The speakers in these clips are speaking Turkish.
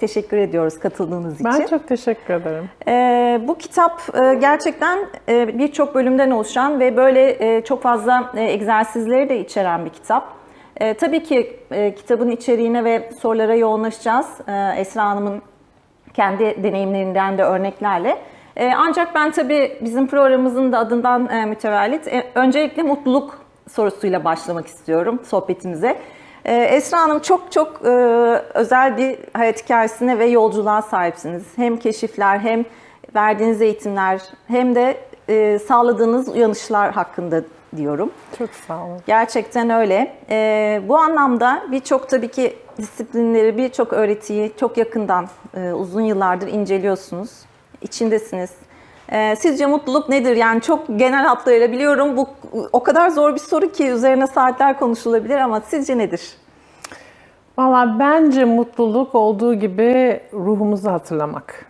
Teşekkür ediyoruz katıldığınız için. Ben çok teşekkür ederim. Ee, bu kitap e, gerçekten e, birçok bölümden oluşan ve böyle e, çok fazla e, egzersizleri de içeren bir kitap. E, tabii ki e, kitabın içeriğine ve sorulara yoğunlaşacağız. E, Esra Hanım'ın kendi deneyimlerinden de örneklerle. E, ancak ben tabii bizim programımızın da adından e, mütevellit e, öncelikle mutluluk sorusuyla başlamak istiyorum sohbetimize. E, Esra Hanım çok çok e, özel bir hayat hikayesine ve yolculuğa sahipsiniz. Hem keşifler hem verdiğiniz eğitimler hem de e, sağladığınız uyanışlar hakkında diyorum. Çok sağ olun. Gerçekten öyle. Ee, bu anlamda birçok tabii ki disiplinleri, birçok öğretiyi çok yakından e, uzun yıllardır inceliyorsunuz. İçindesiniz. Ee, sizce mutluluk nedir? Yani çok genel hatlarıyla biliyorum bu o kadar zor bir soru ki üzerine saatler konuşulabilir ama sizce nedir? Valla bence mutluluk olduğu gibi ruhumuzu hatırlamak.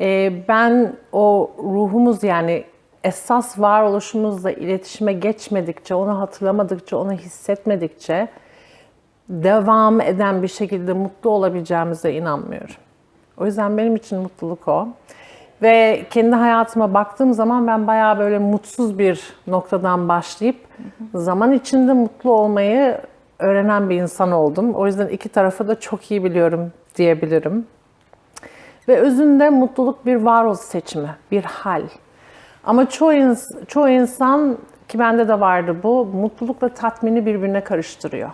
Ee, ben o ruhumuz yani esas varoluşumuzla iletişime geçmedikçe, onu hatırlamadıkça, onu hissetmedikçe devam eden bir şekilde mutlu olabileceğimize inanmıyorum. O yüzden benim için mutluluk o. Ve kendi hayatıma baktığım zaman ben bayağı böyle mutsuz bir noktadan başlayıp zaman içinde mutlu olmayı öğrenen bir insan oldum. O yüzden iki tarafı da çok iyi biliyorum diyebilirim. Ve özünde mutluluk bir varoluş seçimi, bir hal. Ama çoğu, ins- çoğu insan ki bende de vardı bu, mutlulukla tatmini birbirine karıştırıyor.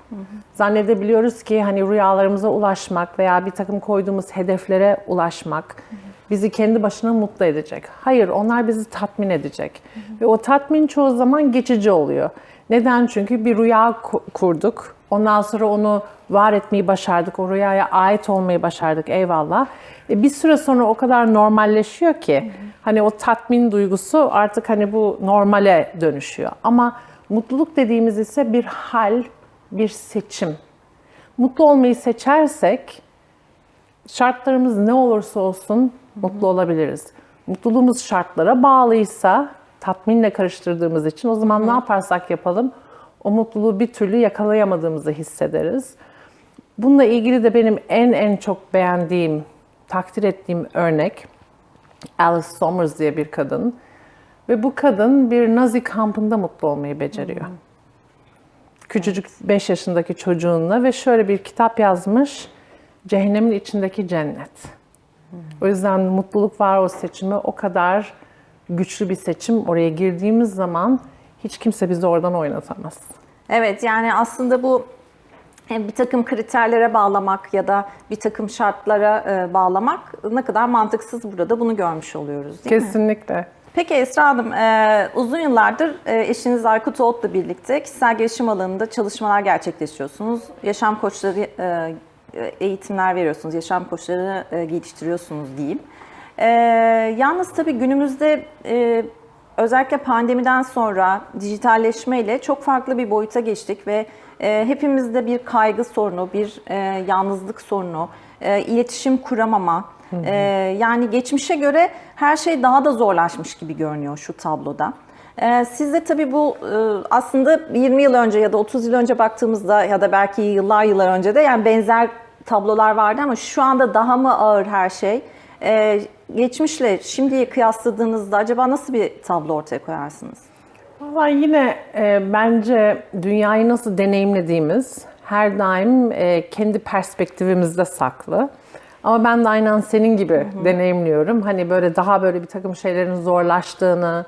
Zannedebiliyoruz ki hani rüyalarımıza ulaşmak veya bir takım koyduğumuz hedeflere ulaşmak bizi kendi başına mutlu edecek. Hayır, onlar bizi tatmin edecek. Ve o tatmin çoğu zaman geçici oluyor. Neden? Çünkü bir rüya ku- kurduk. Ondan sonra onu var etmeyi başardık. O rüyaya ait olmayı başardık. Eyvallah. E bir süre sonra o kadar normalleşiyor ki hani o tatmin duygusu artık hani bu normale dönüşüyor. Ama mutluluk dediğimiz ise bir hal, bir seçim. Mutlu olmayı seçersek şartlarımız ne olursa olsun mutlu olabiliriz. Mutluluğumuz şartlara bağlıysa tatminle karıştırdığımız için o zaman ne yaparsak yapalım o mutluluğu bir türlü yakalayamadığımızı hissederiz. Bununla ilgili de benim en en çok beğendiğim, takdir ettiğim örnek Alice Somers diye bir kadın. Ve bu kadın bir Nazi kampında mutlu olmayı beceriyor. Küçücük 5 yaşındaki çocuğunla ve şöyle bir kitap yazmış. Cehennemin içindeki cennet. O yüzden mutluluk var o seçimi o kadar güçlü bir seçim. Oraya girdiğimiz zaman hiç kimse bizi oradan oynatamaz. Evet yani aslında bu bir takım kriterlere bağlamak ya da bir takım şartlara e, bağlamak ne kadar mantıksız burada bunu görmüş oluyoruz değil mi? Kesinlikle. Peki Esra Hanım, e, uzun yıllardır e, eşiniz Aykut Oğut'la birlikte kişisel gelişim alanında çalışmalar gerçekleştiriyorsunuz. Yaşam koçları eğitimler veriyorsunuz, yaşam koçları e, geliştiriyorsunuz diyeyim. E, yalnız tabii günümüzde e, özellikle pandemiden sonra dijitalleşmeyle çok farklı bir boyuta geçtik ve e, hepimizde bir kaygı sorunu, bir e, yalnızlık sorunu, e, iletişim kuramama, e, yani geçmişe göre her şey daha da zorlaşmış gibi görünüyor şu tabloda. E, siz de tabii bu e, aslında 20 yıl önce ya da 30 yıl önce baktığımızda ya da belki yıllar yıllar önce de yani benzer tablolar vardı ama şu anda daha mı ağır her şey? E, geçmişle şimdiyi kıyasladığınızda acaba nasıl bir tablo ortaya koyarsınız? Valla yine e, bence dünyayı nasıl deneyimlediğimiz her daim e, kendi perspektifimizde saklı. Ama ben de aynen senin gibi deneyimliyorum. Hani böyle daha böyle bir takım şeylerin zorlaştığını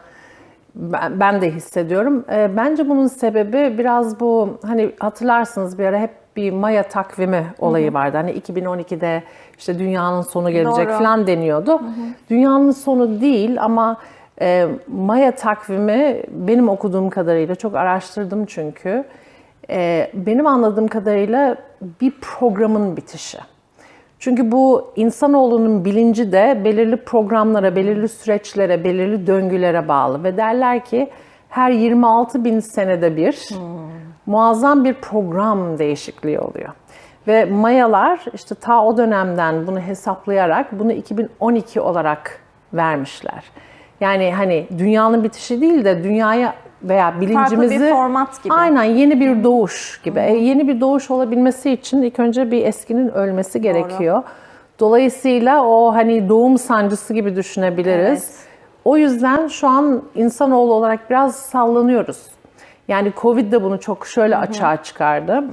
ben, ben de hissediyorum. E, bence bunun sebebi biraz bu hani hatırlarsınız bir ara hep bir Maya takvimi olayı vardı. Hani 2012'de işte dünyanın sonu gelecek Doğru. falan deniyordu. Dünyanın sonu değil ama e, Maya takvimi benim okuduğum kadarıyla çok araştırdım çünkü. E, benim anladığım kadarıyla bir programın bitişi. Çünkü bu insanoğlunun bilinci de belirli programlara, belirli süreçlere, belirli döngülere bağlı. Ve derler ki her 26 bin senede bir muazzam bir program değişikliği oluyor. Ve Mayalar işte ta o dönemden bunu hesaplayarak bunu 2012 olarak vermişler. Yani hani dünyanın bitişi değil de dünyaya veya bilincimizi... bir format gibi. Aynen yeni bir doğuş gibi. E, yeni bir doğuş olabilmesi için ilk önce bir eskinin ölmesi gerekiyor. Dolayısıyla o hani doğum sancısı gibi düşünebiliriz. Evet. O yüzden şu an insanoğlu olarak biraz sallanıyoruz. Yani Covid de bunu çok şöyle açığa çıkardı.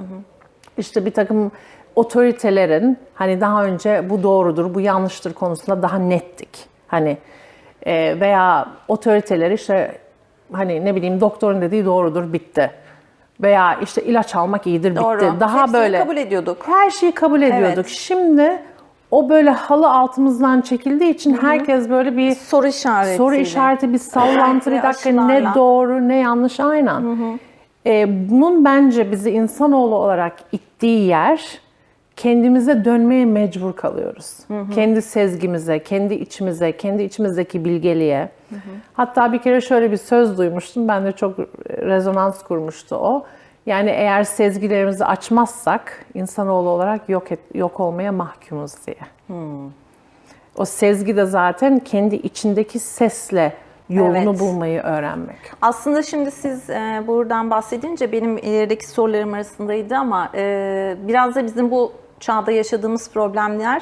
İşte bir takım otoritelerin hani daha önce bu doğrudur, bu yanlıştır konusunda daha nettik. Hani e, veya otoriteler işte hani ne bileyim doktorun dediği doğrudur bitti. Veya işte ilaç almak iyidir Doğru. bitti. Daha Hepsini böyle kabul ediyorduk. her şeyi kabul ediyorduk. Evet. Şimdi o böyle halı altımızdan çekildiği için herkes böyle bir Soru işareti. soru işareti, bir sallantı, bir dakika ne aşılarla. doğru ne yanlış aynen. Ee, bunun bence bizi insanoğlu olarak ittiği yer kendimize dönmeye mecbur kalıyoruz. Kendi sezgimize, kendi içimize, kendi içimizdeki bilgeliğe. Hatta bir kere şöyle bir söz duymuştum. Ben de çok rezonans kurmuştu o. Yani eğer sezgilerimizi açmazsak insanoğlu olarak yok et, yok olmaya mahkumuz diye. O sezgi de zaten kendi içindeki sesle yolunu Evet. bulmayı öğrenmek. Aslında şimdi siz e, buradan bahsedince benim ilerideki sorularım arasındaydı ama e, biraz da bizim bu çağda yaşadığımız problemler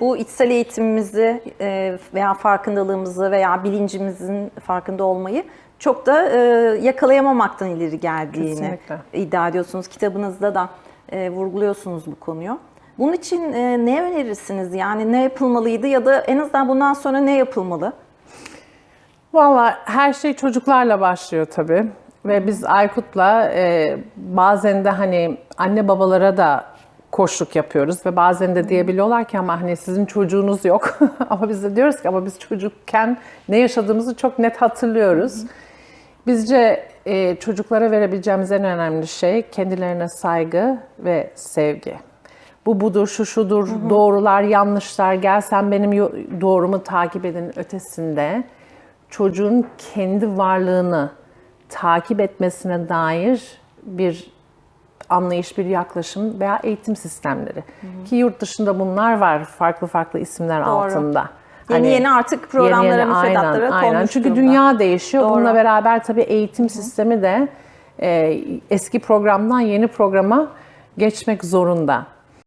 bu içsel eğitimimizi e, veya farkındalığımızı veya bilincimizin farkında olmayı çok da e, yakalayamamaktan ileri geldiğini Kesinlikle. iddia ediyorsunuz. Kitabınızda da e, vurguluyorsunuz bu konuyu. Bunun için e, ne önerirsiniz? Yani ne yapılmalıydı ya da en azından bundan sonra ne yapılmalı? Valla her şey çocuklarla başlıyor tabii. Ve biz Aykut'la e, bazen de hani anne babalara da koşluk yapıyoruz ve bazen de diyebiliyorlar ki ama hani sizin çocuğunuz yok. ama biz de diyoruz ki ama biz çocukken ne yaşadığımızı çok net hatırlıyoruz. Bizce e, çocuklara verebileceğimiz en önemli şey kendilerine saygı ve sevgi. Bu budur, şu şudur, doğrular, yanlışlar, gel sen benim doğrumu takip edin ötesinde çocuğun kendi varlığını takip etmesine dair bir anlayış, bir yaklaşım veya eğitim sistemleri. Ki yurt dışında bunlar var farklı farklı isimler altında. Yeni Hani- yeni artık programlara, müfredatlara aynen, aynen. konmuş Çünkü durumda. dünya değişiyor. Doğru. Bununla beraber tabii eğitim sistemi de e, eski programdan yeni programa geçmek zorunda.